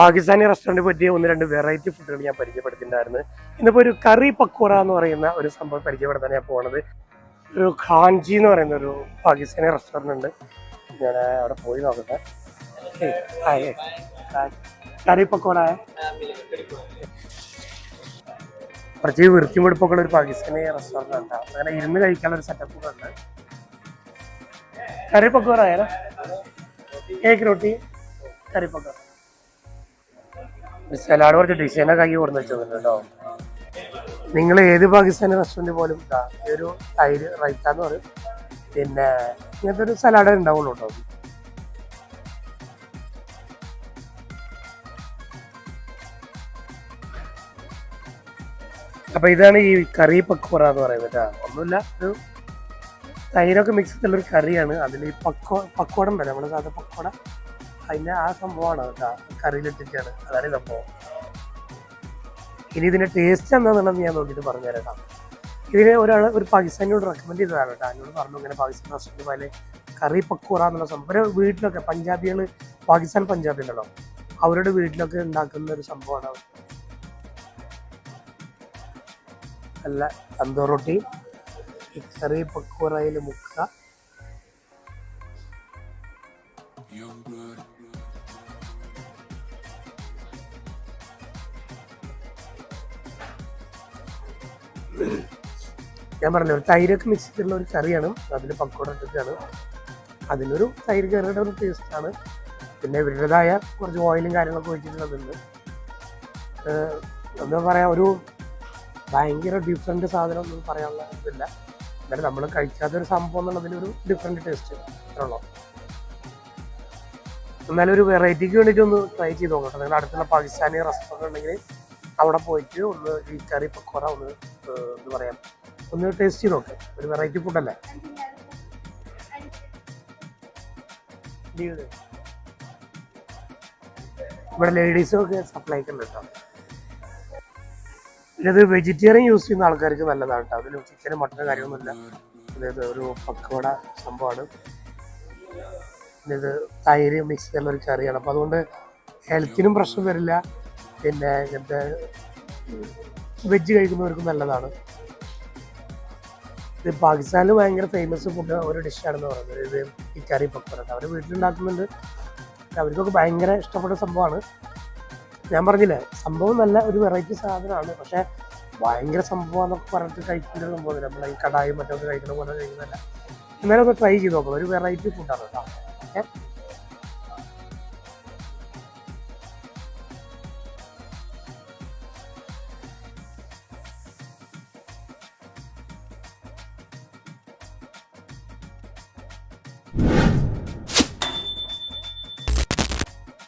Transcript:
Pakistani restaurant പറ്റിയ ഒന്ന് രണ്ട് വെറൈറ്റി ഫുഡുകൾ ഞാൻ പരിചയപ്പെടുത്തിയിട്ടുണ്ടായിരുന്നു. ഇന്നിപ്പോൾ ഒരു കറി പക്കോറ എന്ന് പറയുന്ന ഒരു സംഭവം പരിചയപ്പെടുത്താൻ ഞാൻ പോണത് ഒരു ഖാൻജി എന്ന് പറയുന്ന ഒരു പാകിസ്ഥാനി റെസ്റ്റോറന്റ് ഉണ്ട്. ഞാൻ അവിടെ പോയി നോക്കട്ടെ. കറി പക്കോറ കുറച്ച് വൃത്തിയും വെടുപ്പൊക്കെ ഒരു പാകിസ്ഥാനി റെസ്റ്റോറന്റ് ഉണ്ട് അങ്ങനെ ഇരുന്ന് കഴിക്കാനുള്ള ഒരു സെറ്റപ്പ് ഉണ്ട്. കറി പക്കോറ ഏ റോട്ടി കറി പക്കോറ സലാഡ് കുറച്ച് ഡിസൈനൊക്കെ ആക്കി കൊടുന്ന് വെച്ചിട്ടുണ്ട് കേട്ടോ. നിങ്ങൾ ഏത് പാകിസ്ഥാനി റെസ്റ്റോറന്റ് പോലും ഇതാ ഈ ഒരു തൈര് റൈറ്റാന്ന് പറയും. പിന്നെ ഇങ്ങനത്തെ ഒരു സലാഡ് ഉണ്ടാവുള്ളൂ കേട്ടോ. അപ്പൊ ഇതാണ് ഈ കറി പക്കോറ എന്ന് പറയുന്നത് ഒന്നുമില്ല ഒരു തൈരൊക്കെ മിക്സ് ചെയ്തിട്ടുള്ള ഒരു കറിയാണ്. അതിൽ പക്കോ പക്കോട ഉണ്ടല്ലോ നമ്മുടെ സാധാ പക്കോട അതിന്റെ ആ സംഭവമാണ് കേട്ടോ അതാണ് സംഭവം ഇനി ഇതിന്റെ ടേസ്റ്റ് എന്താണെന്നുള്ളത് ഞാൻ നോക്കിയിട്ട് പറഞ്ഞുതരാം കേട്ടോ. ഇതിന് ഒരാൾ ഒരു പാകിസ്ഥാനിയോട് റെക്കമെൻഡ് ചെയ്തതാണ് കേട്ടോ. എന്നോട് പറഞ്ഞു ഇങ്ങനെ പാകിസ്ഥാൻ റെസ്റ്റോറന്റ് പോലെ കറി പക്കൂറ എന്നുള്ള സംഭവം. ഒരു വീട്ടിലൊക്കെ പഞ്ചാബികൾ പാകിസ്ഥാൻ പഞ്ചാബി ഉണ്ടല്ലോ. അവരുടെ വീട്ടിലൊക്കെ ഉണ്ടാക്കുന്ന ഒരു സംഭവമാണ് അല്ല തന്തൂർ റൊട്ടി. ഈ കറി പക്കൂറയിൽ മുക്കുക ഞാൻ പറഞ്ഞ ഒരു തൈരൊക്കെ മിക്സ് ചെയ്തിട്ടുള്ള ഒരു കറിയാണ്. അതിൽ പക്കോട ഇട്ടിട്ടാണ്. അതിനൊരു തൈര് കറിയുടെ ഒരു ടേസ്റ്റാണ് പിന്നെ ഇവരുടേതായ കുറച്ച് ഓയിലും കാര്യങ്ങളൊക്കെ ഒഴിച്ചിട്ടുള്ളതുണ്ട് എന്താ പറയാ ഒരു ഭയങ്കര ഡിഫറെന്റ് സാധനം ഒന്നും പറയാനുള്ള ഇതില്ല. എന്നാലും നമ്മൾ കഴിക്കാത്ത ഒരു സംഭവം എന്നുള്ളതിനൊരു ഡിഫറെന്റ് ടേസ്റ്റ് അത്രയുള്ളൂ എന്നാലും ഒരു വെറൈറ്റിക്ക് വേണ്ടിയിട്ട് ഒന്ന് ട്രൈ ചെയ്ത് നോക്കട്ടെ. നിങ്ങൾ അടുത്തുള്ള പാകിസ്ഥാനി റെസ്റ്റോറന്റ് ഉണ്ടെങ്കിൽ അവിടെ പോയിട്ട് ഒന്ന് ഈ കറി പക്കോറ ഒന്ന് എന്താ പറയാ? ഒന്ന് ടേസ്റ്റ് ചെയ്ത് നോക്ക് ഒരു വെറൈറ്റി ഫുഡല്ലേ ഇവിടെ ലേഡീസൊക്കെ സപ്ലൈ ഉണ്ട് പിന്നെ ഇത് വെജിറ്റേറിയൻ യൂസ് ചെയ്യുന്ന ആൾക്കാർക്ക് നല്ലതാണ് കേട്ടോ. അതിൽ ചിക്കനും മട്ടനും കാര്യമൊന്നുമില്ല. അതായത് ഒരു പക്കോട സംഭവമാണ്. പിന്നെ ഇത് തൈര് മിക്സ് ചെയ്യുന്ന ഒരു കറിയാണ്. അപ്പോൾ അതുകൊണ്ട് ഹെൽത്തിനും പ്രശ്നം വരില്ല. പിന്നെ ഇങ്ങനത്തെ വെജ് കഴിക്കുന്നവർക്കും നല്ലതാണ്. ഇത് പാകിസ്ഥാനിൽ ഭയങ്കര ഫേമസ് ഫുഡ് ഒരു ഡിഷാണെന്ന് പറയുന്നത്. ഇത് ഈ കറി പക്കോറ അവർ വീട്ടിലുണ്ടാക്കുന്നുണ്ട്. അവർക്കൊക്കെ ഭയങ്കര ഇഷ്ടപ്പെട്ട സംഭവമാണ്. ഞാൻ പറഞ്ഞില്ലേ സംഭവം നല്ല ഒരു വെറൈറ്റി സാധനമാണ്. പക്ഷേ ഭയങ്കര സംഭവം എന്നൊക്കെ പറഞ്ഞിട്ട് കഴിക്കുന്ന സംഭവം നമ്മൾ ഈ കടായും മറ്റൊക്കെ കഴിക്കുന്ന പോലെ കഴിക്കുന്നതല്ല. എന്നാലും ഒന്ന് ട്രൈ ചെയ്ത് നോക്കാം. ഒരു വെറൈറ്റി ഫുഡാണ് കേട്ടോ. ഓക്കെ